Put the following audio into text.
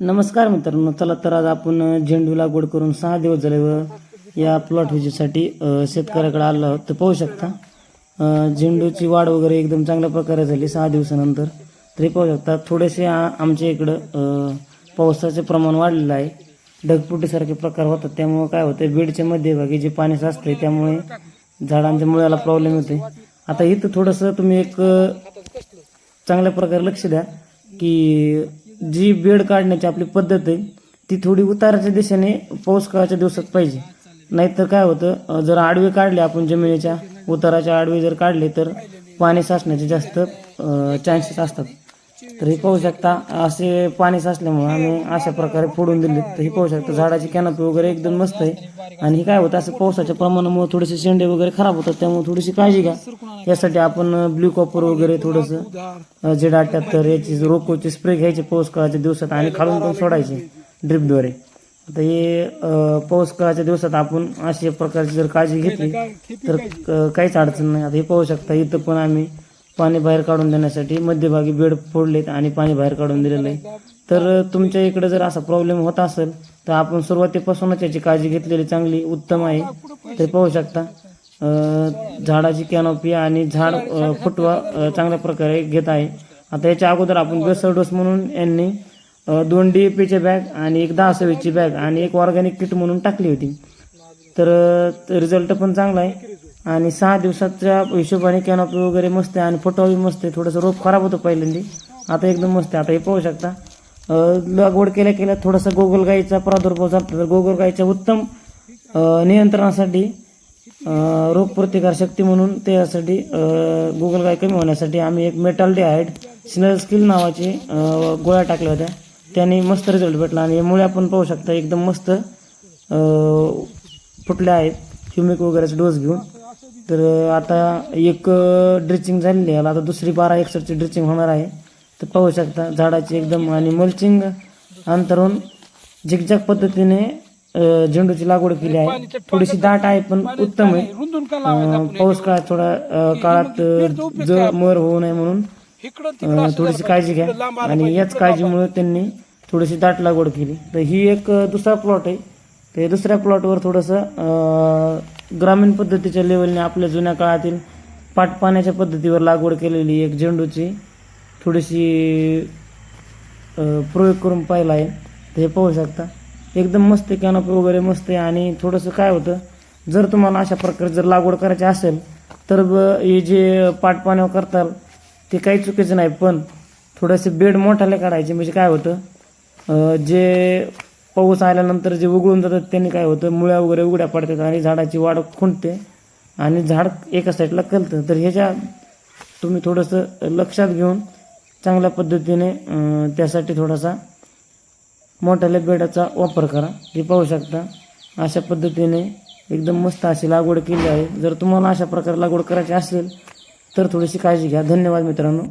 नमस्कार मित्रांनो चला तर आज आपण झेंडू लागवड करून सहा दिवस झाले व या प्लॉट विजेसाठी शेतकऱ्याकडे आलो आहोत. तर पाहू शकता झेंडूची वाढ वगैरे एकदम चांगल्या प्रकारे झाली सहा दिवसानंतर. तरी पाहू शकता थोडेसे आमच्या इकडं पावसाचे प्रमाण वाढलेलं आहे. ढगपुटीसारखे प्रकार होतात. त्यामुळे काय होतं बीडच्या मध्यभागी जे पाणी साचते त्यामुळे झाडांच्या मुळ्याला प्रॉब्लेम येते आता इथं थोडंसं तुम्ही एक चांगल्या प्रकारे लक्ष द्या की जी बेड काढण्याची आपली पद्धत आहे ती थोडी उताराच्या दिशेने पाऊस काळाच्या दिवसात पाहिजे. नाहीतर काय होतं जर आडवे काढले आपण जमिनीच्या उताराच्या आडवे जर काढले तर पाणी साचण्याचे जास्त चान्सेस असतात. तर हे पाहू शकता असे पाणी साचल्यामुळे आम्ही अशा प्रकारे फोडून दिले. तर हे पाहू शकता झाडाची कॅनपी वगैरे एकदम मस्त आहे. आणि हे काय होतं असं पावसाच्या प्रमाणामुळे थोडेसे शेंडे वगैरे खराब होतात त्यामुळे थोडीशी काळजी घ्या. यासाठी आपण ब्ल्यू कॉपर वगैरे थोडंसं झेड अठ्याहत्तर याची रोकोचे स्प्रे घ्यायचे पाऊस काळाच्या दिवसात आणि खालून पण सोडायचे ड्रिपद्वारे. आता हे पाऊस काळाच्या दिवसात आपण अशा प्रकारची जर काळजी घेतली तर काहीच अडचण नाही. आता हे पाहू शकता इथं पण आम्ही पाणी बाहेर काढून देण्यासाठी मध्यभागी बेड फोडलेत आणि पाणी बाहेर काढून दिलेलं आहे. तर तुमच्या इकडे जर असा प्रॉब्लेम होत असेल तर आपण सुरुवातीपासूनच याची काळजी घेतलेली चांगली उत्तम आहे. ते पाहू शकता. झाडाची कॅनोपी आणि झाड फुटवा चांगल्या प्रकारे घेत आहे. आता याच्या अगोदर आपण बेसळ डोस म्हणून यांनी दोन डी ए पीची बॅग आणि एक दहा सव्वीसची बॅग आणि एक ऑर्गॅनिक किट म्हणून टाकली होती. तर रिझल्ट पण चांगला आहे. आणि सहा दिवसाच्या हिशोबाने कॅनॉपी वगैरे मस्त आहे आणि फोटोही मस्त आहे. थोडंसं रोप खराब होतं पहिल्यांदी. आता एकदम मस्त आहे. आता हे पाहू शकता. लागवड केल्या केल्या थोडासा गोगलगाईचा प्रादुर्भाव झाला. तर गोगलगाईच्या उत्तम नियंत्रणासाठी रोग रोगप्रतिकार शक्ती म्हणून त्यासाठी अं, गोगलगाय कमी होण्यासाठी आम्ही एक मेटल हाईड स्नेल स्किल नावाची गोळ्या टाकल्या होत्या. त्याने मस्त रिझल्ट भेटला. आणि यामुळे आपण पाहू शकता एकदम मस्त फुटल्या आहेत. ह्युमिक वगैरेचा डोस घेऊन. तर आता एक ड्रिचिंग झालेली आहे. आता दुसरी बारा एकसष्टची ड्रिचिंग होणार आहे. तर पाहू शकता झाडाची एकदम आणि मल्चिंग अंतरून झिकझॅक पद्धतीने झेंडूची लागवड केली आहे. थोडीशी दाट आहे पण उत्तम आहे. पाऊस काळात थोडा काळात मर होऊ नये म्हणून थोडीशी काळजी घ्या. आणि याच काळजीमुळे त्यांनी थोडीशी दाट लागवड केली. तर ही एक दुसरा प्लॉट आहे. तर दुसऱ्या प्लॉटवर थोडंसं ग्रामीण पद्धतीच्या लेवलने आपल्या जुन्या काळातील पाटपाण्याच्या पद्धतीवर लागवड केलेली एक झेंडूची थोडीशी प्रयोग करून पाहिला आहे. तर हे पाहू शकता. एकदम मस्त कॅनप वगैरे मस्त आहे आणि थोडंसं काय होतं जर तुम्हाला अशा प्रकारे जर लागवड करायची असेल तर ब- हे जे पाटपाण्यावर करताल ते काही चुकीचं नाही पण थोडेसे बेड मोठाले काढायचे. म्हणजे काय होतं जे पाऊस आल्यानंतर जे उगळून जातात त्यांनी काय होतं मुळ्या वगैरे उघड्या पडतात आणि झाडाची वाढ खुंटते. आणि झाड एका साईडला कलतं. तर ह्याच्या तुम्ही थोडंसं लक्षात घेऊन चांगल्या पद्धतीने त्यासाठी थोडासा मोठ्याल्या बेडाचा वापर करा. हे पाहू शकता अशा पद्धतीने एकदम मस्त अशी लागवड केली आहे. जर तुम्हाला अशा प्रकारे लागवड करायची असेल तर थोडीशी काळजी घ्या. धन्यवाद मित्रांनो.